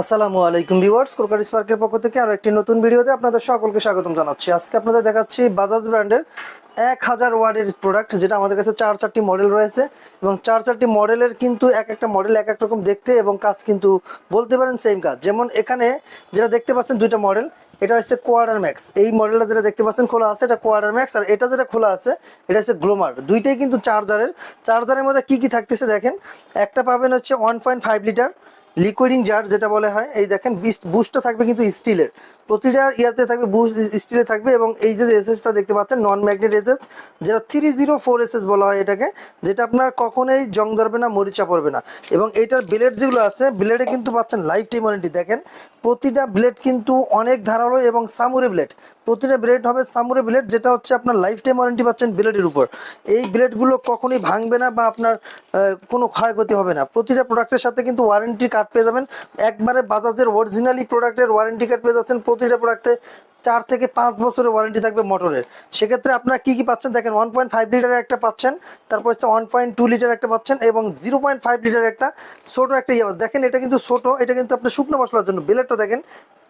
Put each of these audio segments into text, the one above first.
আসসালামু আলাইকুম ভিউয়ার্স কোরকার স্পার্কের পক্ষ থেকে আরও একটি নতুন ভিডিওতে আপনাদের সকলকে স্বাগতম জানাচ্ছি। আজকে আপনাদের দেখাচ্ছি বাজাজ ব্র্যান্ডের এক হাজার ওয়ার্ডের প্রোডাক্ট যেটা আমাদের কাছে চার চারটি মডেল রয়েছে এবং চার চারটি মডেলের কিন্তু এক একটা মডেল এক এক রকম দেখতে এবং কাজ কিন্তু বলতে পারেন সেম কাজ। যেমন এখানে যেটা দেখতে পাচ্ছেন দুইটা মডেল এটা হচ্ছে কোয়ার্টার ম্যাক্স এই মডেলটা যেটা দেখতে পাচ্ছেন খোলা আছে, এটা কোয়ার্টার ম্যাক্স আর এটা যেটা খোলা আছে, এটা হচ্ছে গ্লোমার দুইটাই কিন্তু চার্জারের চার্জারের মধ্যে কি কি থাকতেছে দেখেন? একটা পাবেন হচ্ছে one point five litre liquidizing jar যেটা বলা হয়, এই দেখেন বুস্টটা থাকবে কিন্তু স্টিলের। প্রতিটা ইয়াতে থাকবে বুস্ট স্টিলের থাকবে এবং এই যে এসএসটা দেখতে পাচ্ছেন নন ম্যাগনেট এসএস যেটা থ্রি জিরো ফোর এসএস বলা হয় এটাকে, যেটা আপনার কখনোই জং ধরবে না, মরিচা পড়বে না। এবং এইটার ব্লেড যেগুলো আছে ব্লেডে কিন্তু পাচ্ছেন লাইফ টাইম ওয়ারেন্টি দেখেন, প্রতিটা ব্লেড কিন্তু অনেক ধারালো এবং সামুরে ব্লেড প্রতিটা ব্লেড হবে সামুরে ব্লেড যেটা হচ্ছে আপনার লাইফ টাইম ওয়ারেন্টি পাচ্ছেন ব্লেডের উপর। এই ব্লেডগুলো কখনোই ভাঙবে না বা আপনার কোনো ক্ষয়ক্ষতি হবে না। প্রতিটা প্রোডাক্টের সাথে কিন্তু ওয়ারেন্টি কার্ড পেয়ে যাবেন। একবারে বাজাজের অরিজিনালি প্রোডাক্টের ওয়ারেন্টি কার্ড পেয়ে যাচ্ছেন। প্রতিটা প্রোডাক্টে চার থেকে পাঁচ বছরের ওয়ারেন্টি থাকবে মোটরের। সেক্ষেত্রে আপনারা কী কী পাচ্ছেন? দেখেন ওয়ান পয়েন্ট ফাইভ লিটারের একটা পাচ্ছেন, তারপর হচ্ছে ওয়ান পয়েন্ট টু লিটার একটা পাচ্ছেন এবং জিরো পয়েন্ট ফাইভ লিটারের একটা ছোটো একটা ইয়ে দেখেন, এটা কিন্তু ছোটো, এটা কিন্তু আপনার শুকনো মশলার জন্য। বেলেটটা দেখেন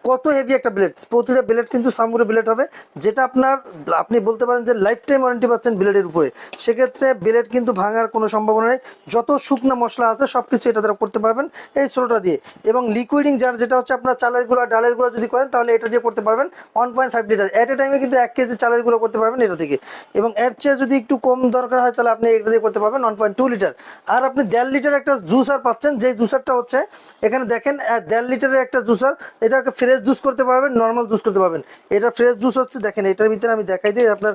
কত হেভি একটা ব্লেড প্রতিটা ব্লেড কিন্তু সামুরে ব্লেড হবে, যেটা আপনার, আপনি বলতে পারেন যে লাইফ টাইম ওয়ারেন্টি পাচ্ছেন ব্লেডের উপরে। সেক্ষেত্রে ব্লেড কিন্তু ভাঙার কোনো সম্ভাবনা নেই। যত শুকনো মশলা আছে সব কিছু এটা দ্বারা করতে পারবেন এই ছোটোটা দিয়ে। এবং লিকুইডিং জার যেটা হচ্ছে আপনার চালের গুঁড়া, ডালের গুঁড়া যদি করেন, তাহলে এটা দিয়ে করতে পারবেন one point five litre at a টাইমে কিন্তু এক কেজি চালের গুঁড়ো করতে পারবেন এটা থেকে। এবং এর চেয়ে যদি একটু কম দরকার হয়, তাহলে আপনি এটা দিয়ে করতে পারবেন ওয়ান পয়েন্ট টু লিটার আর আপনি দেড় লিটার একটা জুসার পাচ্ছেন, যেই জুসারটা হচ্ছে, এখানে দেখেন দেড় লিটারের একটা জুসার এটা ফ্রেশ জুস করতে পারবেন নর্মাল জুস করতে পারবেন। এটা ফ্রেশ জুস হচ্ছে, দেখেন, এটার ভিতরে আমি দেখাই দিই, আপনার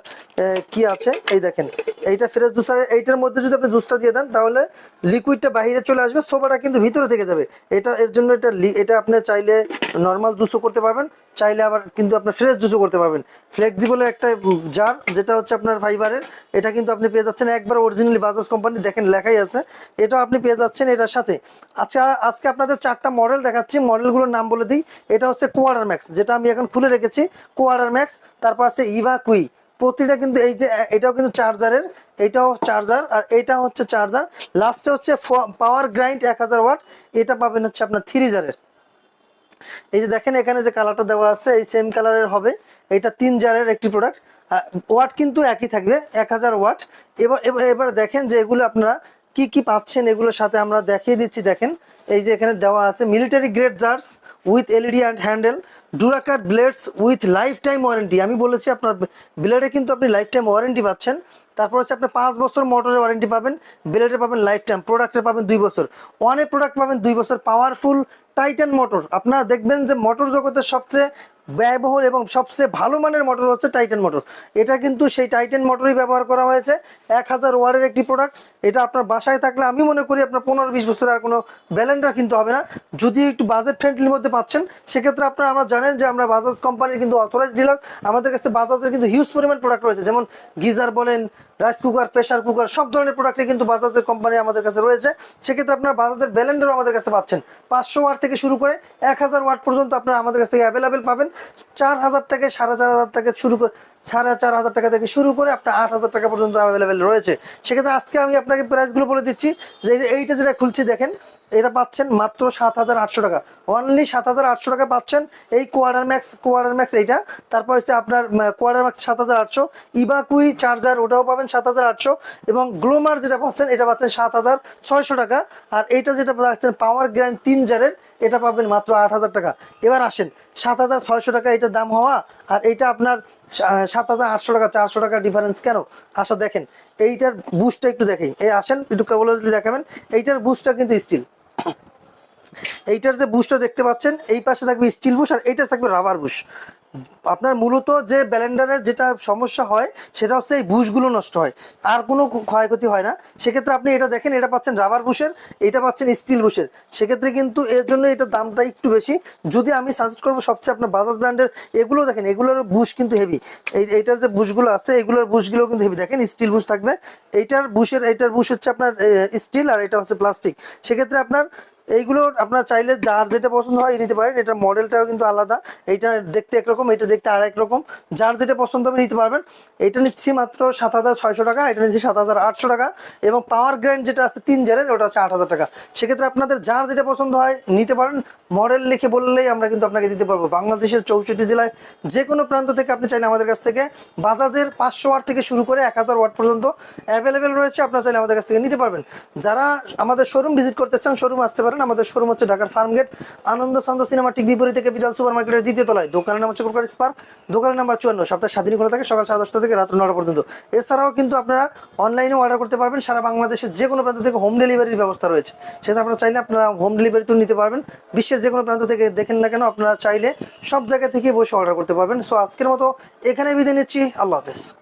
কি আছে, এই দেখেন, এইটা ফ্রেশ জুস আর এইটার মধ্যে যদি আপনি জুসটা দিয়ে দেন, তাহলে লিকুইডটা বাইরে চলে আসবে সোবাটা কিন্তু ভিতরে থেকে যাবে। এটা, এর জন্য এটা এটা আপনি চাইলে নর্মাল জুসও করতে পারবেন, চাইলে আবার কিন্তু আপনার ফ্রেশ জুসও করতে পারবেন। ফ্লেক্সিবলের একটা জার যেটা হচ্ছে আপনার ফাইবারের এটা কিন্তু আপনি পেয়ে যাচ্ছেন একবার অরিজিনালি বাজাজ কোম্পানি দেখেন, লেখাই আছে, এটাও আপনি পেয়ে যাচ্ছেন এটার সাথে। আচ্ছা আজকে আপনাদের চারটা মডেল দেখাচ্ছি মডেলগুলোর নাম বলে দিই, এটা হচ্ছে কোয়ার্টার ম্যাক্স, যেটা আমি এখন খুলে রেখেছি, কোয়ার্টার ম্যাক্স, তারপর আছে ইভা কুই। প্রতিটা কিন্তু এই যে, এটাও কিন্তু চার্জারের, এটাও চার্জার, আর এটা হচ্ছে চার্জার। লাস্টে হচ্ছে পাওয়ার গ্রাইন্ড এক হাজার ওয়াট, এটা পাবেন হচ্ছে আপনার থ্রি জারের এই যে দেখেন, এখানে যে কালারটা দেওয়া আছে, এই সেম কালারের হবে। এটা তিন জারের একটি প্রোডাক্ট। ওয়াট কিন্তু একই থাকবে, এক হাজার ওয়াট। এবার এবার এবার দেখেন যে এগুলো আপনারা কি কি পাচ্ছেন এগুলোর সাথে আমরা দেখিয়ে দিচ্ছি, দেখেন। এই যে এখানে দেওয়া আছে military grade jars with LED and handle Durakut blades with lifetime warranty আমি বলেছি আপনার ব্লেডে কিন্তু আপনি লাইফ টাইম ওয়ারেন্টি পাচ্ছেন। তারপর হচ্ছে আপনি পাঁচ বছর মোটরের ওয়ারেন্টি পাবেন ব্লেডে পাবেন লাইফ টাইম প্রোডাক্টের পাবেন দুই বছর। ওয়ানে প্রোডাক্ট পাবেন দুই বছর পাওয়ারফুল টাইটান মোটর আপনারা দেখবেন যে মোটর জগতের সবচেয়ে ব্যয়বহুল এবং সবচেয়ে ভালো মানের মোটর হচ্ছে টাইটান মোটর এটা কিন্তু সেই টাইটান মোটরই ব্যবহার করা হয়েছে। এক হাজার ওয়ারের একটি প্রোডাক্ট এটা আপনার বাসায় থাকলে আমি মনে করি আপনার পনেরো বিশ বছরের আর কোনো ব্যালেন্ডার কিন্তু হবে না। যদি একটু বাজেট ফ্রেন্ডলির মধ্যে পাচ্ছেন, সেক্ষেত্রে আপনারা আমরা জানেন যে আমরা বাজাজ কোম্পানির কিন্তু অথরাইজ ডিলার আমাদের কাছে বাজাজের কিন্তু হিউজ পরিমাণ প্রোডাক্ট রয়েছে। যেমন গিজার বলেন রাইস কুকার প্রেশার কুকার সব ধরনের প্রোডাক্টই কিন্তু বাজাজের কোম্পানি আমাদের কাছে রয়েছে। সেক্ষেত্রে আপনার বাজাজের ব্যালেন্ডারও আমাদের কাছে পাচ্ছেন। পাঁচশো ওয়াট থেকে শুরু করে এক হাজার ওয়াট পর্যন্ত আপনারা আমাদের কাছ থেকে অ্যাভেলেবেল পাবেন। চার হাজার থেকে সাড়ে চার হাজার থেকে শুরু করে সাড়ে চার হাজার টাকা থেকে শুরু করে আপনার আট হাজার টাকা পর্যন্ত অ্যাভেলেবেল রয়েছে। সেক্ষেত্রে আজকে আমি আপনাকে প্রাইসগুলো বলে দিচ্ছি। যে এইটা যেটা খুলছি দেখেন এটা পাচ্ছেন মাত্র সাত হাজার আটশো টাকা। অনলি সাত হাজার আটশো টাকা পাচ্ছেন এই কোয়ার্টার ম্যাক্স কোয়ার্টার ম্যাক্স এইটা। তারপর হচ্ছে আপনার কোয়ার্টার ম্যাক্স সাত হাজার আটশো। ইবাকুই চার্জার ওটাও পাবেন সাত হাজার আটশো। এবং গ্লোমার যেটা পাচ্ছেন, এটা পাচ্ছেন সাত হাজার ছয়শো টাকা। আর এইটা যেটা পাচ্ছেন পাওয়ার গ্র্যান্ড তিন জারের, এটা পাবেন মাত্র আট হাজার টাকা। এবার আসেন, সাত হাজার ছয়শো টাকা এটার দাম হওয়া, আর এইটা আপনার সাত হাজার আটশো টাকা, চারশো টাকা ডিফারেন্স কেন? আসা দেখেন, এইটার বুস্টটা একটু দেখেন। এই আসেন, একটু কেবল দেখাবেন, এইটার বুস্টটা কিন্তু স্টিল এইটার যে বুশটা দেখতে পাচ্ছেন, এই পাশে থাকবে স্টিল বুশ আর এইটা থাকবে রাবার বুশ আপনার মূলত যে ব্যালেন্ডারের যেটা সমস্যা হয়, সেটা হচ্ছে এই বুশগুলো নষ্ট হয়। আর কোনো ক্ষয়ক্ষতি হয় না। সেক্ষেত্রে আপনি এটা দেখেন, এটা পাচ্ছেন রাবার বুশের এটা পাচ্ছেন স্টিল বুশের সেক্ষেত্রে কিন্তু এর জন্য এটার দামটা একটু বেশি। যদি আমি সাজেস্ট করব, সবচেয়ে আপনার বাজাজ ব্র্যান্ডের এগুলো দেখেন, এগুলোর বুশ কিন্তু হেভি এই, এইটার যে বুশগুলো আছে, এগুলোর বুশগুলো কিন্তু হেভি দেখেন স্টিল বুশ থাকবে। এইটার বুশের এইটার বুশ হচ্ছে আপনার স্টিল আর এটা হচ্ছে প্লাস্টিক সেক্ষেত্রে আপনার এইগুলো আপনার চাইলে যার যেটা পছন্দ হয় নিতে পারেন। এটার মডেলটাও কিন্তু আলাদা। এইটা দেখতে একরকম, এটা দেখতে আর রকম। যার যেটা পছন্দ হবে নিতে পারবেন। এটা নিচ্ছি মাত্র সাত হাজার ছয়শো টাকা, এটা নিচ্ছি সাত হাজার আটশো টাকা এবং পাওয়ার গ্র্যান্ড যেটা আছে তিন জারের ওটা হচ্ছে আট হাজার টাকা। সেক্ষেত্রে আপনাদের যার যেটা পছন্দ হয় নিতে পারেন। মডেল লিখে বললেই আমরা কিন্তু আপনাকে দিতে পারব। বাংলাদেশের চৌষট্টি জেলায় যে কোনো প্রান্ত থেকে আপনি চাইলে আমাদের কাছ থেকে বাজাজের পাঁচশো ওয়াট থেকে শুরু করে এক হাজার ওয়াট পর্যন্ত অ্যাভেলেবেল রয়েছে, আপনারা চাইলে আমাদের কাছ থেকে নিতে পারবেন। যারা আমাদের শোরুম ভিজিট করতে চান শোরুম আসতে পারেন। আমাদের শোরুম হচ্ছে ঢাকার ফার্মগেট আনন্দ সন্দ সিনেমা ঠিক বিপরীতে ক্যাপিটাল সুপার মার্কেটের দ্বিতীয় তলায়। দোকানের নাম হচ্ছে কোরকার স্পার্ক দোকানের নাম্বার চুয়ান্ন। সপ্তাহে স্বাধীন খোলা থাকে, সকাল সাড়ে দশটা থেকে রাত নটা পর্যন্ত। এছাড়াও কিন্তু আপনারা অনলাইনে অর্ডার করতে পারবেন, সারা বাংলাদেশের যে কোনো প্রান্ত থেকে হোম ডেলিভারির ব্যবস্থা রয়েছে। সেটা আপনারা চাইলে আপনারা হোম ডেলিভারি তো নিতে পারবেন। বিশ্বের যে কোনো প্রান্ত থেকে দেখেন না কেন, আপনারা চাইলে সব জায়গা থেকে বসে অর্ডার করতে পারবেন। সো আজকের মতো এখানে বিদায় নিচ্ছি। আল্লাহ হাফেজ।